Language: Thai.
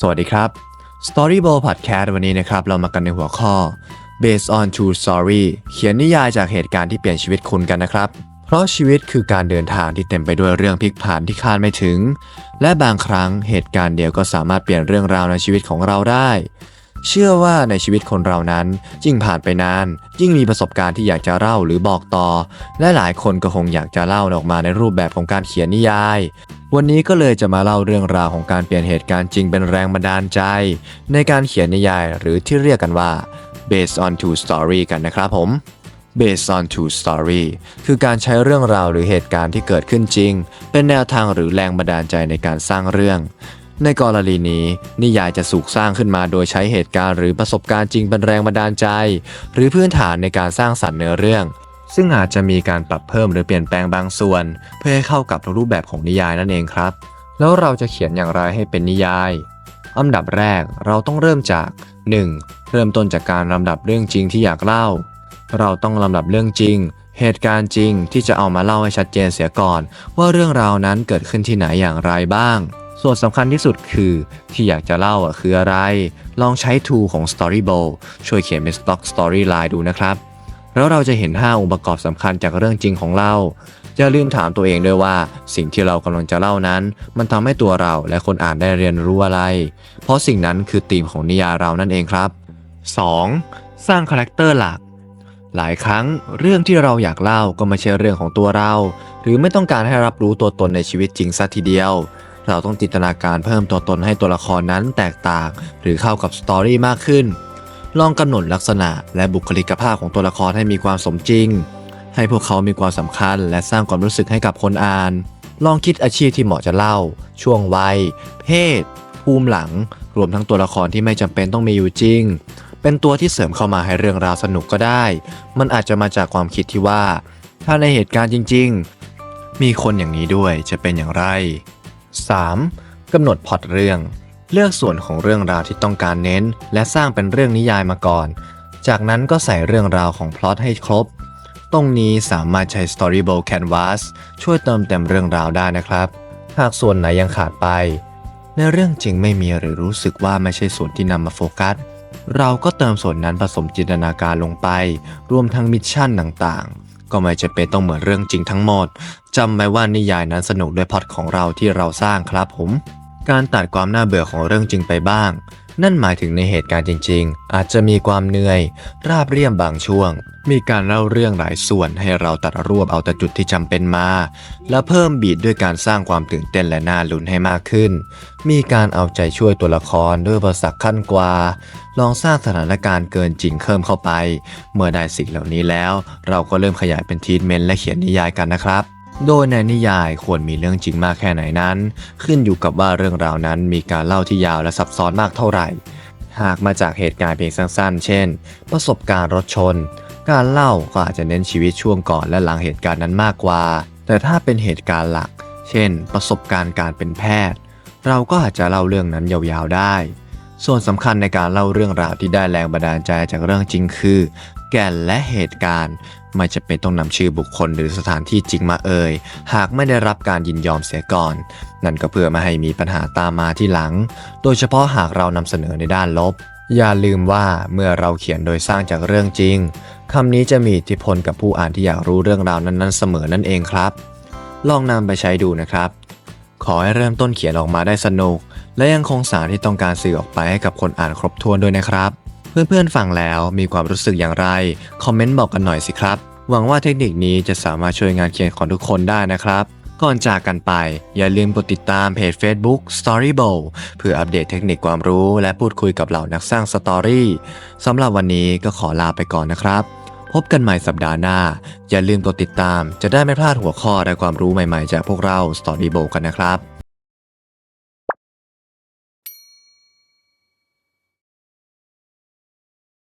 สวัสดีครับ Storybowl Podcast วันนี้นะครับ เรามากันในหัวข้อ Based on True Story เขียนนิยายจากเหตุการณ์ที่เปลี่ยนชีวิตคุณกันนะครับ เพราะชีวิตคือการเดินทางที่เต็มไปด้วยเรื่องพลิกผันที่คาดไม่ถึง และบางครั้งเหตุการณ์เดียวก็สามารถเปลี่ยนเรื่องราวในชีวิตของเราได้ เชื่อว่าในชีวิตคนเรานั้นยิ่งผ่านไปนาน ยิ่งมีประสบการณ์ที่อยากจะเล่าหรือบอกต่อ และหลายคนก็คงอยากจะเล่าออกมาในรูปแบบของการเขียนนิยาย วันนี้ก็เลยจะมาเล่าเรื่องราวของการเปลี่ยนเหตุการณ์จริงเป็นแรงบันดาลใจ ในการเขียนนิยายหรือที่เรียกกันว่า based on true story กันนะครับผม based on true story คือการใช้เรื่องราวหรือเหตุการณ์ที่เกิดขึ้นจริง เป็นแนวทางหรือแรงบันดาลใจในการสร้างเรื่อง ในกรณีนี้ นิยายจะสูกสร้างขึ้นมาโดยใช้เหตุการณ์หรือประสบการณ์จริงเป็นแรงบันดาลใจ หรือพื้นฐานในการสร้างสรรค์เนื้อเรื่อง ซึ่งอาจจะมีการปรับเพิ่มหรือเปลี่ยนแปลงบางส่วน เพื่อให้เข้ากับรูปแบบของนิยายนั่นเองครับ แล้วเราจะเขียนอย่างไรให้เป็นนิยาย อันดับแรกเราต้องเริ่มจาก 1. เริ่มต้นจากการลำดับเรื่องจริงที่อยากเล่า เราต้องลำดับเรื่องจริง เหตุการณ์จริงที่จะเอามาเล่าให้ชัดเจนเสียก่อน ว่าเรื่องราวนั้นเกิดขึ้นที่ไหนอย่างไรบ้างส่วนสำคัญที่สุดคือที่อยากจะเล่าอะคืออะไร ลองใช้ tool ของ Storybowl ช่วยเขียนเป็น Stock Storyline ดูนะครับ แล้วเราจะเห็น 5 องค์ประกอบสำคัญจากเรื่องจริงของเรา อย่าลืมถามตัวเองด้วยว่า สิ่งที่เรากำลังจะเล่านั้น มันทำให้ตัวเราและคนอ่านได้เรียนรู้อะไร เพราะสิ่งนั้นคือธีมของนิยายเรานั่นเองครับ 2. สร้างคาแรคเตอร์หลัก หลายครั้งเรื่องที่เราอยากเล่าก็ไม่ใช่เรื่องของตัวเรา หรือไม่ต้องการให้รับรู้ตัวตนในชีวิตจริงสัทีเดียว เราต้องจินตนาการเพิ่มตัวตนให้ตัวละครนั้นแตกต่าง หรือเข้ากับสตอรี่มากขึ้น ลองกำหนดลักษณะและบุคลิกภาพของตัวละครให้มีความสมจริง ให้พวกเขามีความสำคัญและสร้างความรู้สึกให้กับคนอ่าน ลองคิดอาชีพที่เหมาะจะเล่า ช่วงวัย เพศ ภูมิหลัง รวมทั้งตัวละครที่ไม่จำเป็นต้องมีอยู่จริง เป็นตัวที่เสริมเข้ามาให้เรื่องราวสนุกก็ได้ มันอาจจะมาจากความคิดที่ว่า ถ้าในเหตุการณ์จริง ๆ มีคนอย่างนี้ด้วยจะเป็นอย่างไร 3. กำหนดพอตเรื่อง เลือกส่วนของเรื่องราวที่ต้องการเน้น และสร้างเป็นเรื่องนิยายมาก่อน จากนั้นก็ใส่เรื่องราวของพล็อตให้ครบ ตรงนี้สามารถใช้ Storyboard Canvas ช่วยเติมเต็มเรื่องราวได้นะครับ หากส่วนไหนยังขาดไป ในเรื่องจริงไม่มีหรือรู้สึกว่าไม่ใช่ส่วนที่นำมาโฟกัส เราก็เติมส่วนนั้นผสมจินตนาการลงไป รวมทั้งมิชชั่นต่างๆก็ไม่จะเป็นต้องเหมือนเรื่องจริงทั้งหมด จำไว้ว่านิยายนั้นสนุกด้วยพล็อตของเราที่เราสร้างครับผม การตัดความน่าเบื่อของเรื่องจริงไปบ้าง นั่นหมายถึงในเหตุการณ์จริง ๆ อาจจะมีความเหนื่อย ราบเรียบบางช่วง มีการเล่าเรื่องหลายส่วนให้เราตัดรวบเอาแต่จุดที่จำเป็นมา และเพิ่มบีดด้วยการสร้างความตื่นเต้นและน่าลุ้นให้มากขึ้น มีการเอาใจช่วยตัวละครด้วยภาษาขั้นกว่า ลองสร้างสถานการณ์เกินจริงเพิ่มเข้าไป เมื่อได้สิ่งเหล่านี้แล้ว เราก็เริ่มขยายเป็นทีทเมนต์และเขียนนิยายกันนะครับ โดยในนิยายควรมีเรื่องจริงมากแค่ไหนนั้น ขึ้นอยู่กับว่าเรื่องราวนั้นมีการเล่าที่ยาวและซับซ้อนมากเท่าไหร่ หากมาจากเหตุการณ์เพียงสั้นๆ เช่น ประสบการณ์รถชน การเล่าก็อาจจะเน้นชีวิตช่วงก่อนและหลังเหตุการณ์นั้นมากกว่า แต่ถ้าเป็นเหตุการณ์หลัก เช่น ประสบการณ์การเป็นแพทย์ เราก็อาจจะเล่าเรื่องนั้นยาวๆได้ ส่วนสำคัญในการเล่าเรื่องราวที่ได้แรงบันดาลใจจากเรื่องจริงคือ แก่นและเหตุการณ์ ไม่จะเป็นต้องนำชื่อบุคคลหรือสถานที่จริงมาเอ่ย หากไม่ได้รับการยินยอมเสียก่อน นั่นก็เพื่อไม่ให้มีปัญหาตามมาที่หลัง โดยเฉพาะหากเรานำเสนอในด้านลบ อย่าลืมว่าเมื่อเราเขียนโดยสร้างจากเรื่องจริงคำนี้จะมีอิทธิพลกับผู้อ่านที่อยากรู้เรื่องราวนั้นๆ เสมอนั่นเองครับ ลองนำไปใช้ดูนะครับ ขอให้เริ่มต้นเขียนออกมาได้สนุก และยังคงสารที่ต้องการสื่อออกไปให้กับคนอ่านครบถ้วนด้วยนะครับ เพื่อนๆฟังแล้วมีความรู้สึกอย่างไร คอมเมนต์บอกกันหน่อยสิครับ หวังว่าเทคนิคนี้จะสามารถช่วยงานเขียนของทุกคนได้นะครับ ก่อนจากกันไป อย่าลืมกดติดตามเพจ Facebook Storybowl เพื่ออัปเดตเทคนิคความรู้และพูดคุยกับเหล่านักสร้างสตอรี่สำหรับวันนี้ก็ขอลาไปก่อนนะครับ พบกันใหม่สัปดาห์หน้า อย่าลืมกดติดตาม จะได้ไม่พลาดหัวข้อและความรู้ใหม่ๆ จากพวกเรา Storybowl กันนะครับ